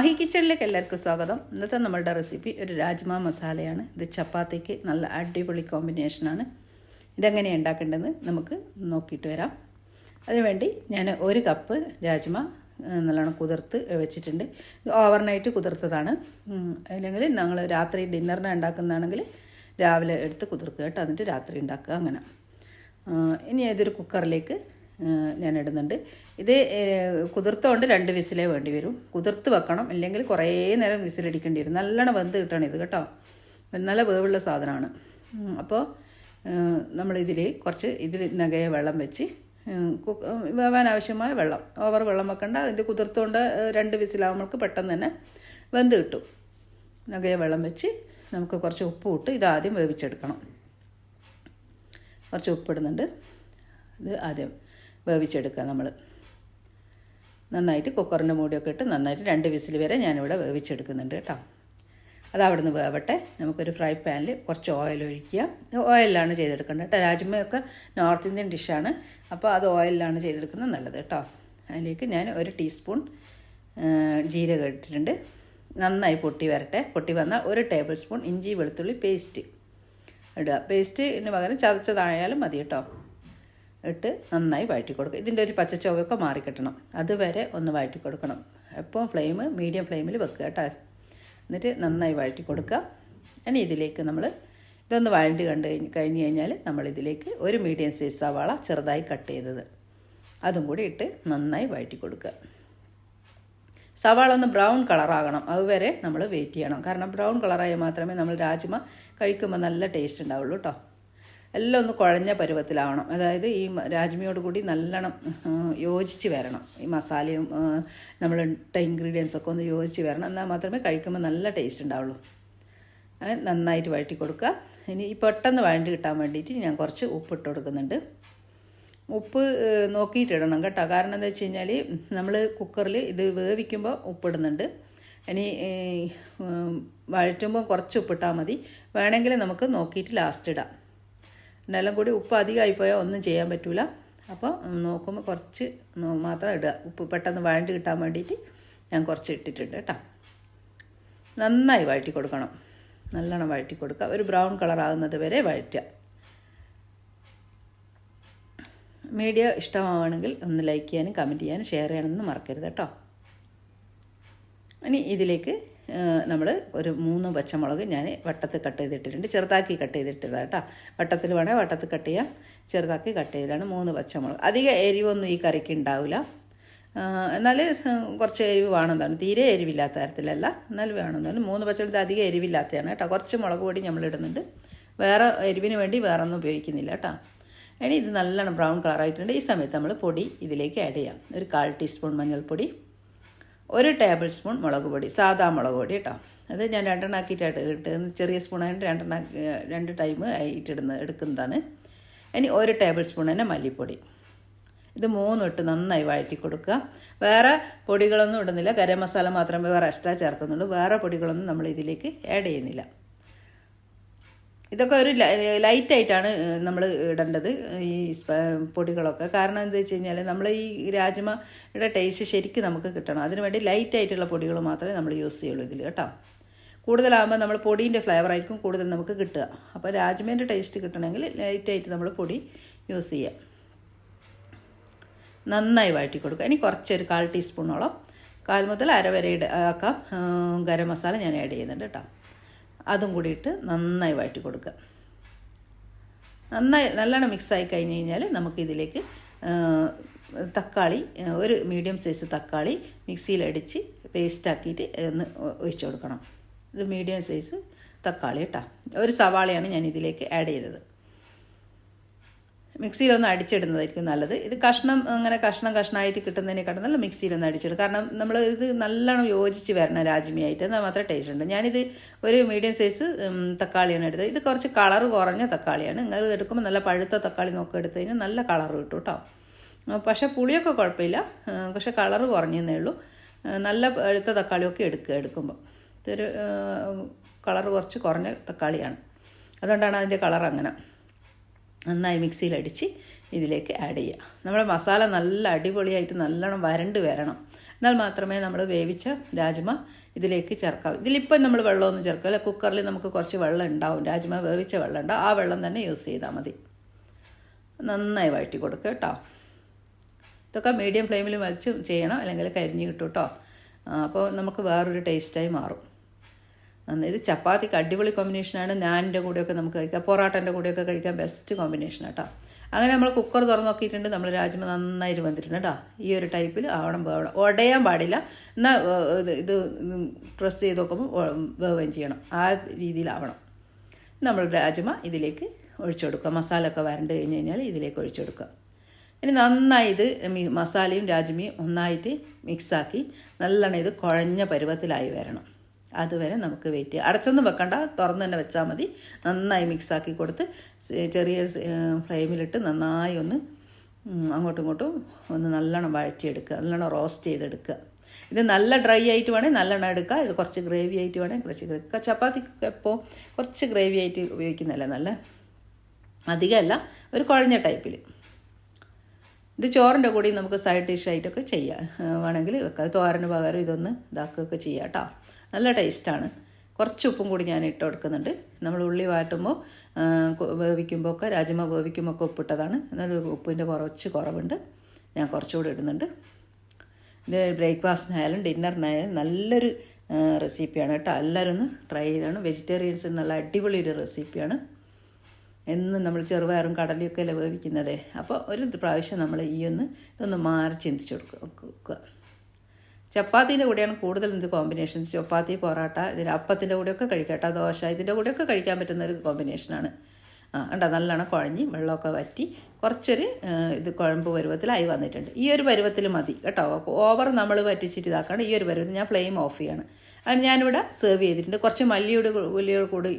മാഹി കിച്ചണിലേക്ക് എല്ലാവർക്കും സ്വാഗതം. ഇന്നത്തെ നമ്മളുടെ റെസിപ്പി ഒരു രാജ്മ മസാലയാണ്. ഇത് ചപ്പാത്തിക്ക് നല്ല അടിപൊളി കോമ്പിനേഷനാണ് ഇതെങ്ങനെയാണ് ഉണ്ടാക്കേണ്ടതെന്ന് നമുക്ക് നോക്കിയിട്ട് വരാം. അതിനുവേണ്ടി ഞാൻ ഒരു കപ്പ് രാജ്മ നല്ലോണം കുതിർത്ത് വെച്ചിട്ടുണ്ട്. ഇത് ഓവർനൈറ്റ് കുതിർത്തതാണ്. അല്ലെങ്കിൽ ഞങ്ങൾ രാത്രി ഡിന്നറിന് ഉണ്ടാക്കുന്നതാണെങ്കിൽ രാവിലെ എടുത്ത് കുതിർക്കുക കേട്ടോ. എന്നിട്ട് രാത്രി ഉണ്ടാക്കുക അങ്ങനെ. ഇനി ഏതൊരു കുക്കറിലേക്ക് ഞാൻ ഇടുന്നുണ്ട് ഇത് കുതിർത്തോണ്ട് രണ്ട് വിസിലേ വേണ്ടി വരും. കുതിർത്ത് വെക്കണം. അല്ലെങ്കിൽ കുറേ നേരം വിസിലടിക്കേണ്ടി വരും നല്ലോണം വെന്ത് കിട്ടണം ഇത് കേട്ടോ. നല്ല വേവുള്ള സാധനമാണ്. അപ്പോൾ നമ്മളിതിൽ കുറച്ച് ഇതിൽ നഗയ വെള്ളം വെച്ച് വേവാൻ ആവശ്യമായ വെള്ളം. ഓവർ വെള്ളം വെക്കണ്ട. ഇത് കുതിർത്തുകൊണ്ട് രണ്ട് വിസിലാകുമ്പോൾക്ക് പെട്ടെന്ന് തന്നെ വെന്ത് കിട്ടും. നഗയ വെള്ളം വെച്ച് നമുക്ക് കുറച്ച് ഉപ്പ് ഇട്ട് ഇതാദ്യം വേവിച്ചെടുക്കണം. കുറച്ച് ഉപ്പിടുന്നുണ്ട് ഇത് ആദ്യം വേവിച്ചെടുക്കുക നമ്മൾ. നന്നായിട്ട് കുക്കറിന്റെ മൂടിയൊക്കെ ഇട്ട് നന്നായിട്ട് രണ്ട് വിസിൽ വരെ ഞാനിവിടെ വേവിച്ചെടുക്കുന്നുണ്ട് കേട്ടോ. അത് അവിടെ നിന്ന് വേവട്ടെ. നമുക്കൊരു ഫ്രൈ പാനിൽ കുറച്ച് ഓയിൽ ഒഴിക്കുക. ഓയിലാണ് ചെയ്തെടുക്കേണ്ടത് കേട്ടോ. രാജ്മയൊക്കെ നോർത്ത് ഇന്ത്യൻ ഡിഷാണ് അപ്പോൾ അത് ഓയിലാണ് ചെയ്തെടുക്കുന്നത് നല്ലത് കേട്ടോ. അതിലേക്ക് ഞാൻ ഒരു ടീസ്പൂൺ ജീരകം ഇട്ടിട്ടുണ്ട്. നന്നായി പൊട്ടി വരട്ടെ. പൊട്ടി വന്നാൽ ഒരു ടേബിൾ സ്പൂൺ ഇഞ്ചി വെളുത്തുള്ളി പേസ്റ്റ് ഇടുക. പേസ്റ്റിന് പകരം ചതച്ചതായാലും മതി കേട്ടോ. ഇട്ട് നന്നായി വഴറ്റി കൊടുക്കുക ഇതിന്റെ ഒരു പച്ച ചുവയൊക്കെ മാറിക്കിട്ടണം. അതുവരെ ഒന്ന് വഴറ്റി കൊടുക്കണം എപ്പോൾ ഫ്ലെയിം മീഡിയം ഫ്ലെയിമിൽ വെക്കുക കേട്ടോ. എന്നിട്ട് നന്നായി വഴറ്റി കൊടുക്കുക ഇനി ഇതിലേക്ക് നമ്മൾ ഇതൊന്ന് വഴണ്ടി കണ്ട് കഴിഞ്ഞ് കഴിഞ്ഞ് കഴിഞ്ഞാൽ നമ്മളിതിലേക്ക് ഒരു മീഡിയം സൈസ് സവാള ചെറുതായി കട്ട് ചെയ്തത്. അതും കൂടി ഇട്ട് നന്നായി വഴറ്റി കൊടുക്കുക സവാള ഒന്ന് ബ്രൗൺ കളറാകണം അതുവരെ നമ്മൾ വെയിറ്റ് ചെയ്യണം. കാരണം ബ്രൗൺ കളറായാൽ മാത്രമേ നമ്മൾ രാജ്മ കഴിക്കുമ്പോൾ നല്ല ടേസ്റ്റ് ഉണ്ടാവുള്ളൂ കേട്ടോ എല്ലാം ഒന്ന് കുഴഞ്ഞ പരുവത്തിലാവണം. അതായത് ഈ രാജ്മിയോട് കൂടി നല്ലോണം യോജിച്ച് വരണം. ഈ മസാലയും നമ്മൾ ഇട്ട ഇൻഗ്രീഡിയൻസ് ഒക്കെ ഒന്ന് യോജിച്ച് വരണം. എന്നാൽ മാത്രമേ കഴിക്കുമ്പോൾ നല്ല ടേസ്റ്റ് ഉണ്ടാവുള്ളൂ. നന്നായിട്ട് വഴറ്റി കൊടുക്കുക. ഇനി ഈ പെട്ടെന്ന് വഴണ്ടി കിട്ടാൻ വേണ്ടിയിട്ട് ഞാൻ കുറച്ച് ഉപ്പിട്ട് കൊടുക്കുന്നുണ്ട്. ഉപ്പ് നോക്കിയിട്ടിടണം കേട്ടോ. കാരണം എന്താ വെച്ച് കഴിഞ്ഞാൽ നമ്മൾ കുക്കറിൽ ഇത് വേവിക്കുമ്പോൾ ഉപ്പിടുന്നുണ്ട് ഇനി വഴറ്റുമ്പോൾ കുറച്ച് ഉപ്പിട്ടാൽ മതി. വേണമെങ്കിൽ നമുക്ക് നോക്കിയിട്ട് ലാസ്റ്റ് ഇടാം. എന്നെല്ലാം കൂടി ഉപ്പ് അധികമായി പോയാൽ ഒന്നും ചെയ്യാൻ പറ്റില്ല അപ്പോൾ നോക്കുമ്പോൾ കുറച്ച് മാത്രം ഇടുക. ഉപ്പ് പെട്ടെന്ന് വഴണ്ടി കിട്ടാൻ വേണ്ടിയിട്ട് ഞാൻ കുറച്ച് ഇട്ടിട്ടുണ്ട് കേട്ടോ. നന്നായി വഴറ്റി കൊടുക്കണം. നല്ലോണം വഴറ്റി കൊടുക്കുക. ഒരു ബ്രൗൺ കളർ ആകുന്നത് വരെ വഴറ്റുക. മീഡിയ ഇഷ്ടമാവുകയാണെങ്കിൽ ഒന്ന് ലൈക്ക് ചെയ്യാനും കമന്റ് ചെയ്യാനും ഷെയർ ചെയ്യാനൊന്നും മറക്കരുത് കേട്ടോ. ഇനി ഇതിലേക്ക് നമ്മൾ ഒരു മൂന്ന് പച്ചമുളക് ഞാൻ വട്ടത്തിൽ കട്ട് ചെയ്തിട്ടിട്ടുണ്ട്. ചെറുതാക്കി കട്ട് ചെയ്തിട്ടതാണ് കേട്ടോ. വട്ടത്തിൽ വേണേൽ വട്ടത്തിൽ കട്ട് ചെയ്യാം. ചെറുതാക്കി കട്ട് ചെയ്തിട്ടാണ് മൂന്ന് പച്ചമുളക്. അധികം എരിവൊന്നും ഈ കറിക്ക് ഉണ്ടാവില്ല. എന്നാൽ കുറച്ച് എരിവ് വേണമെന്നാണ് തീരെ എരിവില്ലാത്ത തരത്തിലല്ല. എന്നാൽ വേണമെന്നാണ് മൂന്ന് പച്ചമുളക് അധികം എരിവില്ലാത്തതാണ് കേട്ടോ. കുറച്ച് മുളക് പൊടി നമ്മൾ ഇടുന്നുണ്ട്. വേറെ എരിവിന് വേണ്ടി വേറെ ഒന്നും ഉപയോഗിക്കുന്നില്ല കേട്ടോ. ഇനി ഇത് നല്ലോണം ബ്രൗൺ കളറായിട്ടുണ്ട്. ഈ സമയത്ത് നമ്മൾ പൊടി ഇതിലേക്ക് ആഡ് ചെയ്യാം. ഒരു കാൽ ടീസ്പൂൺ മഞ്ഞൾപ്പൊടി. ഒരു ടേബിൾ സ്പൂൺ മുളക് പൊടി സാധാ മുളക് പൊടി കേട്ടോ അത് ഞാൻ രണ്ടെണ്ണാക്കിയിട്ടായിട്ട് ഇട്ട് ചെറിയ സ്പൂണായിട്ട് രണ്ടെണ്ണം രണ്ട് ടൈം ആയിട്ടിടുന്ന എടുക്കുന്നതാണ്. ഇനി ഒരു ടേബിൾ സ്പൂൺ തന്നെ മല്ലിപ്പൊടി. ഇത് മൂന്നും ഇട്ട് നന്നായി വഴറ്റി കൊടുക്കുക. വേറെ പൊടികളൊന്നും ഇടുന്നില്ല. ഗരം മസാല മാത്രമേ വേറെ എക്സ്ട്രാ ചേർക്കുന്നുള്ളൂ. വേറെ പൊടികളൊന്നും നമ്മൾ ഇതിലേക്ക് ആഡ് ചെയ്യുന്നില്ല. ഇതൊക്കെ ഒരു ലൈറ്റ് ആയിട്ടാണ് നമ്മൾ ഇടേണ്ടത് ഈ പൊടികളൊക്കെ. കാരണം എന്താ വെച്ച് കഴിഞ്ഞാൽ നമ്മൾ ഈ രാജ്മയുടെ ടേസ്റ്റ് ശരിക്കും നമുക്ക് കിട്ടണം. അതിനുവേണ്ടി ലൈറ്റ് ആയിട്ടുള്ള പൊടികൾ മാത്രമേ നമ്മൾ യൂസ് ചെയ്യുള്ളൂ ഇതിൽ കേട്ടോ. കൂടുതലാകുമ്പോൾ നമ്മൾ പൊടീന്റെ ഫ്ലേവർ ആയിരിക്കും കൂടുതൽ നമുക്ക് കിട്ടുക. അപ്പോൾ രാജ്മേന്റെ ടേസ്റ്റ് കിട്ടണമെങ്കിൽ ലൈറ്റായിട്ട് നമ്മൾ പൊടി യൂസ് ചെയ്യാം. നന്നായി വഴറ്റി കൊടുക്കുക. ഇനി കുറച്ചൊരു കാൽ ടീസ്പൂണോളം കാൽ മുതൽ അര വരെ ആക്കാം. ഗരം മസാല ഞാൻ ആഡ് ചെയ്യുന്നുണ്ട് കേട്ടോ. അതും കൂടിയിട്ട് നന്നായി വാട്ടി കൊടുക്കുക. നന്നായി നല്ലോണം മിക്സായി കഴിഞ്ഞ് കഴിഞ്ഞാൽ നമുക്കിതിലേക്ക് തക്കാളി ഒരു മീഡിയം സൈസ് തക്കാളി മിക്സിയിലടിച്ച് പേസ്റ്റാക്കിയിട്ട് ഒന്ന് ഒഴിച്ച് കൊടുക്കണം. ഇത് മീഡിയം സൈസ് തക്കാളി കേട്ടോ. ഒരു സവാളയാണ് ഞാൻ ഇതിലേക്ക് ആഡ് ചെയ്തത്. മിക്സിയിലൊന്ന് അടിച്ചിടുന്നതായിരിക്കും നല്ലത്. ഇത് കഷ്ണം അങ്ങനെ കഷ്ണം കഷ്ണമായിട്ട് കിട്ടുന്നതിനെക്കാട്ടും നല്ല മിക്സിയിലൊന്ന് അടിച്ചിടും. കാരണം നമ്മൾ ഇത് നല്ലോണം യോജിച്ച് വരണം രാജ്മിയായിട്ട്. എന്നാൽ മാത്രമേ ടേസ്റ്റ് ഉണ്ട് ഞാനിത് ഒരു മീഡിയം സൈസ് തക്കാളിയാണ് എടുത്തത്. ഇത് കുറച്ച് കളർ കുറഞ്ഞ തക്കാളിയാണ്. നിങ്ങൾ ഇത് എടുക്കുമ്പോൾ നല്ല പഴുത്ത തക്കാളി നോക്കി എടുത്തു കഴിഞ്ഞാൽ നല്ല കളർ കിട്ടും കേട്ടോ. പക്ഷെ പുളിയൊക്കെ കുഴപ്പമില്ല. പക്ഷെ കളർ കുറഞ്ഞേ ഉള്ളൂ. നല്ല പഴുത്ത തക്കാളിയൊക്കെ എടുക്കുക എടുക്കുമ്പോൾ. ഇതൊരു കളർ കുറച്ച് കുറഞ്ഞ തക്കാളിയാണ്. അതുകൊണ്ടാണ് അതിന്റെ കളർ അങ്ങനെ. നന്നായി മിക്സിയിലടിച്ച് ഇതിലേക്ക് ആഡ് ചെയ്യുക നമ്മുടെ മസാല നല്ല അടിപൊളിയായിട്ട് നല്ലോണം വരണ്ട് വരണം. എന്നാൽ മാത്രമേ നമ്മൾ വേവിച്ച രാജ്മ ഇതിലേക്ക് ചേർക്കാവൂ. ഇതിലിപ്പം നമ്മൾ വെള്ളമൊന്നും ചേർക്കില്ല. കുക്കറിൽ നമുക്ക് കുറച്ച് വെള്ളം ഉണ്ടാവും. രാജ്മ വേവിച്ച വെള്ളം ഉണ്ടാവും. ആ വെള്ളം തന്നെ യൂസ് ചെയ്താൽ മതി. നന്നായി വഴറ്റി കൊടുക്കുക കേട്ടോ. ഇതൊക്കെ മീഡിയം ഫ്ലെയിമിൽ വലിച്ച് ചെയ്യണം. അല്ലെങ്കിൽ കരിഞ്ഞ് കിട്ടും കേട്ടോ. അപ്പോൾ നമുക്ക് വേറൊരു ടേസ്റ്റായി മാറും. ഇത് ചപ്പാത്തിക്ക് അടിപൊളി കോമ്പിനേഷനാണ് നാനിന്റെ കൂടെയൊക്കെ നമുക്ക് കഴിക്കാം. പൊറാട്ടന്റെ കൂടെയൊക്കെ കഴിക്കാൻ ബെസ്റ്റ് കോമ്പിനേഷൻ കേട്ടോ അങ്ങനെ നമ്മൾ കുക്കർ തുറന്ന് നോക്കിയിട്ടുണ്ട്. നമ്മൾ രാജ്മ നന്നായിട്ട് വന്നിട്ടുണ്ട് കേട്ടോ. ഈ ഒരു ടൈപ്പിൽ ആവണം വേവണം. ഉടയാൻ പാടില്ല. എന്നാൽ ഇത് ഇത് പ്രസ് ചെയ്ത് നോക്കുമ്പോൾ വേവുകയും ചെയ്യണം. ആ രീതിയിലാവണം നമ്മൾ രാജ്മ ഇതിലേക്ക് ഒഴിച്ചു കൊടുക്കുക. മസാല ഒക്കെ വരണ്ട് കഴിഞ്ഞ് കഴിഞ്ഞാൽ ഇതിലേക്ക് ഒഴിച്ചു കൊടുക്കുക. ഇനി നന്നായി ഇത് മസാലയും രാജ്മയും ഒന്നായിട്ട് മിക്സാക്കി നല്ലോണം ഇത് കുഴഞ്ഞ പരുവത്തിലായി വരണം. അതുവരെ നമുക്ക് വെയിറ്റ് ചെയ്യാം. അടച്ചൊന്നും വെക്കണ്ട. തുറന്ന് തന്നെ വെച്ചാൽ മതി. നന്നായി മിക്സാക്കി കൊടുത്ത് ചെറിയ ഫ്ലെയിമിലിട്ട് നന്നായി ഒന്ന് അങ്ങോട്ടും ഇങ്ങോട്ടും ഒന്ന് നല്ലോണം വഴറ്റിയെടുക്കുക. നല്ലോണം റോസ്റ്റ് ചെയ്തെടുക്കുക. ഇത് നല്ല ഡ്രൈ ആയിട്ട് വേണേൽ നല്ലെണ്ണം എടുക്കുക. ഇത് കുറച്ച് ഗ്രേവി ആയിട്ട് വേണേൽ കുറച്ച് ഗ്രേവി. ചപ്പാത്തിക്കൊക്കെ എപ്പോൾ കുറച്ച് ഗ്രേവി ആയിട്ട് ഉപയോഗിക്കുന്നതല്ല നല്ല? അധികമല്ല. ഒരു കുഴഞ്ഞ ടൈപ്പിൽ ഇത് ചോറിന്റെ കൂടി നമുക്ക് സൈഡ് ഡിഷായിട്ടൊക്കെ ചെയ്യാം. വേണമെങ്കിൽ വെക്കാം. തോരന് പകരം ഇതൊന്ന് ഇതാക്കുകയൊക്കെ ചെയ്യാം കേട്ടോ. നല്ല ടേസ്റ്റാണ്. കുറച്ച് ഉപ്പും കൂടി ഞാൻ ഇട്ട് കൊടുക്കുന്നുണ്ട്. നമ്മൾ ഉള്ളി വാട്ടുമ്പോൾ വേവിക്കുമ്പോൾ ഒക്കെ രാജ്മ വേവിക്കുമ്പോൾ ഒക്കെ ഉപ്പിട്ടതാണ്. എന്നാൽ ഉപ്പിന്റെ കുറച്ച് കുറവുണ്ട്. ഞാൻ കുറച്ചുകൂടി ഇടുന്നുണ്ട്. ഇത് ബ്രേക്ക്ഫാസ്റ്റിനായാലും ഡിന്നറിനായാലും നല്ലൊരു റെസിപ്പിയാണ് കേട്ടോ. എല്ലാവരും ഒന്ന് ട്രൈ ചെയ്താണ്. വെജിറ്റേറിയൻസിന് നല്ല അടിപൊളി ഒരു റെസിപ്പിയാണ്. എന്നും നമ്മൾ ചെറുപയറും കടലയൊക്കെ അല്ലേ വേവിക്കുന്നതേ? അപ്പോൾ ഒരു പ്രാവശ്യം നമ്മൾ ഈ ഒന്ന് ഇതൊന്ന് മാറി ചിന്തിച്ചു കൊടുക്കുക ചപ്പാത്തീന്റെ കൂടെയാണ് കൂടുതൽ ഇത് കോമ്പിനേഷൻ ചപ്പാത്തി പൊറോട്ട ഇതിന് അപ്പത്തിന്റെ കൂടെയൊക്കെ കഴിക്കട്ടെ ദോശ ഇതിന്റെ കൂടെയൊക്കെ കഴിക്കാൻ പറ്റുന്ന ഒരു കോമ്പിനേഷനാണ് ആ കണ്ടോ? നല്ലോണം കുഴഞ്ഞ് വെള്ളമൊക്കെ വറ്റി കുറച്ചൊരു ഇത് കുഴമ്പ് പരുവത്തിലായി വന്നിട്ടുണ്ട്. ഈ ഒരു പരുവത്തിൽ മതി കേട്ടോ. ഓവർ നമ്മൾ വറ്റിച്ചിട്ട് ഇതാക്കാണ്ട് ഈ ഒരു പരുവത്തിൽ ഞാൻ ഫ്ലെയിം ഓഫ് ചെയ്യാണ്. അത് ഞാനിവിടെ സെർവ് ചെയ്തിട്ടുണ്ട്. കുറച്ച് മല്ലിയുടെ ഉള്ളിയോട് കൂടി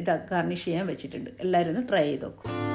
ഇത് ഗാർണിഷ് ചെയ്യാൻ വെച്ചിട്ടുണ്ട്. എല്ലാവരും ഒന്ന് ട്രൈ ചെയ്ത് നോക്കും.